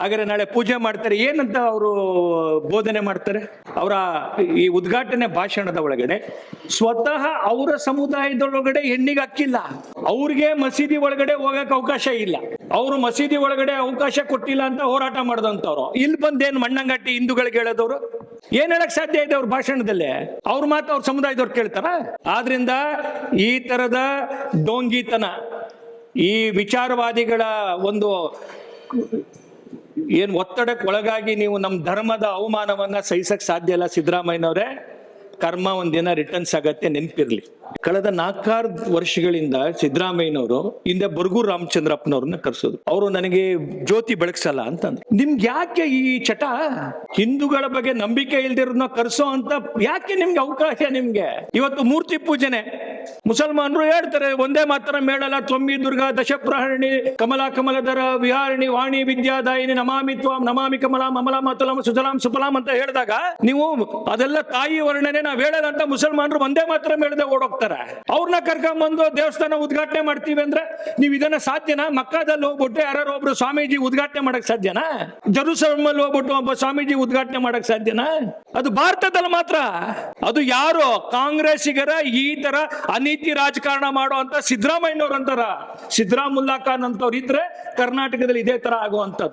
ಹಾಗಾದ್ರೆ ನಾಳೆ ಪೂಜೆ ಮಾಡ್ತಾರೆ. ಏನಂತ ಅವರು ಬೋಧನೆ ಮಾಡ್ತಾರೆ? ಅವರ ಈ ಉದ್ಘಾಟನೆ ಭಾಷಣದ ಒಳಗಡೆ, ಸ್ವತಃ ಅವರ ಸಮುದಾಯದೊಳಗಡೆ ಹೆಣ್ಣಿಗೆ ಹಕ್ಕಿಲ್ಲ. ಅವ್ರಿಗೆ ಮಸೀದಿ ಒಳಗಡೆ ಹೋಗಕ್ ಅವಕಾಶ ಇಲ್ಲ. ಅವರು ಮಸೀದಿ ಒಳಗಡೆ ಅವಕಾಶ ಕೊಟ್ಟಿಲ್ಲ ಅಂತ ಹೋರಾಟ ಮಾಡಿದಂತವ್ರು ಇಲ್ಲಿ ಬಂದೇನ್ ಮಣ್ಣಂಗಟ್ಟಿ ಹಿಂದೂಗಳಿಗೆ ಹೇಳೋದವ್ರು? ಏನ್ ಹೇಳಕ್ ಸಾಧ್ಯ ಇದೆ ಅವ್ರ ಭಾಷಣದಲ್ಲಿ? ಅವ್ರ ಮಾತು ಅವ್ರ ಸಮುದಾಯದವ್ರು ಕೇಳ್ತಾರ? ಆದ್ರಿಂದ ಈ ತರದ ಡೋಂಗಿತನ, ಈ ವಿಚಾರವಾದಿಗಳ ಒಂದು ಏನ್ ಒತ್ತಡಕ್ಕೆ ಒಳಗಾಗಿ ನೀವು ನಮ್ಮ ಧರ್ಮದ ಅವಮಾನವನ್ನ ಸಹಿಸಕ್ ಸಾಧ್ಯ ಇಲ್ಲ ಸಿದ್ದರಾಮಯ್ಯನವರೇ. ಕರ್ಮ ಒಂದಿನ ರಿಟರ್ನ್ಸ್ ಆಗತ್ತೆ, ನೆನಪಿರ್ಲಿ. ಕಳೆದ ನಾಲ್ಕಾರು ವರ್ಷಗಳಿಂದ ಸಿದ್ದರಾಮಯ್ಯನವರು ಹಿಂದೆ ಬರಗೂರು ರಾಮಚಂದ್ರಪ್ಪನವ್ರನ್ನ ಕರ್ಸೋದು. ಅವರು ನನಗೆ ಜ್ಯೋತಿ ಬೆಳಗ್ಸಲ್ಲ ಅಂತಂದ್ರು. ನಿಮ್ಗೆ ಯಾಕೆ ಈ ಚಟ? ಹಿಂದೂಗಳ ಬಗ್ಗೆ ನಂಬಿಕೆ ಇಲ್ದಿರೋದನ್ನ ಕರ್ಸೋ ಅಂತ ಯಾಕೆ ನಿಮ್ಗೆ ಅವಕಾಶ ನಿಮ್ಗೆ? ಇವತ್ತು ಮೂರ್ತಿ ಪೂಜನೆ. ಮುಸಲ್ಮಾನರು ಹೇಳ್ತಾರೆ, ಒಂದೇ ಮಾತ್ರ ಮೇಳಲ ತೊಮ್ಮಿ, ದುರ್ಗಾ, ದಶಪ್ರಹರಣಿ, ಕಮಲಾ, ಕಮಲಧರ, ವಿಹಾರಿಣಿ, ವಾಣಿ ವಿದ್ಯಾದಾಯಿನಿ ನಮಾಮಿ, ತ್ವಾಂ, ನಮಾಮಿ, ಕಮಲಾ, ಮಮಲಾ, ಮತಲಂ, ಸುಜಲಾಂ, ಸುಫಲಾಂ ಅಂತ ಹೇಳಿದಾಗ, ನೀವು ಅದೆಲ್ಲ ತಾಯಿ ವರ್ಣನೆ ನಾವ್ ಹೇಳಲ್ಲ ಅಂತ ಮುಸಲ್ಮಾನರು ಒಂದೇ ಮಾತ್ರ ಮೇಳದ ಓಡೋಗ್ತಾರೆ. ಅವ್ರನ್ನ ಕರ್ಕೊಂಡ್ಬಂದು ದೇವಸ್ಥಾನ ಉದ್ಘಾಟನೆ ಮಾಡ್ತೀವಿ ಅಂದ್ರೆ ನೀವು ಇದನ್ನ ಸಾಧ್ಯನಾ? ಮಕ್ಕಾದಲ್ಲಿ ಹೋಗ್ಬಿಟ್ಟು ಯಾರು ಒಬ್ರು ಸ್ವಾಮೀಜಿ ಉದ್ಘಾಟನೆ ಮಾಡಕ್ ಸಾಧ್ಯನಾ? ಜರುಸಲಂ ಹೋಗ್ಬಿಟ್ಟು ಒಬ್ಬ ಸ್ವಾಮೀಜಿ ಉದ್ಘಾಟನೆ ಮಾಡಕ್ ಸಾಧ್ಯನಾ? ಅದು ಭಾರತದಲ್ಲಿ ಮಾತ್ರ. ಅದು ಯಾರು ಕಾಂಗ್ರೆಸ್ಸಿಗರ ಈ ತರ ಅನೀತಿ ರಾಜಕಾರಣ ಮಾಡೋ ಅಂತ ಸಿದ್ದರಾಮಯ್ಯನವ್ರು ಅಂತಾರ. ಸಿದ್ದರಾಮುಲ್ಲಾ ಖಾನ್ ಅಂತವ್ರು ಇದ್ರೆ ಕರ್ನಾಟಕದಲ್ಲಿ ಇದೇ ತರ ಆಗುವಂತದ್ದು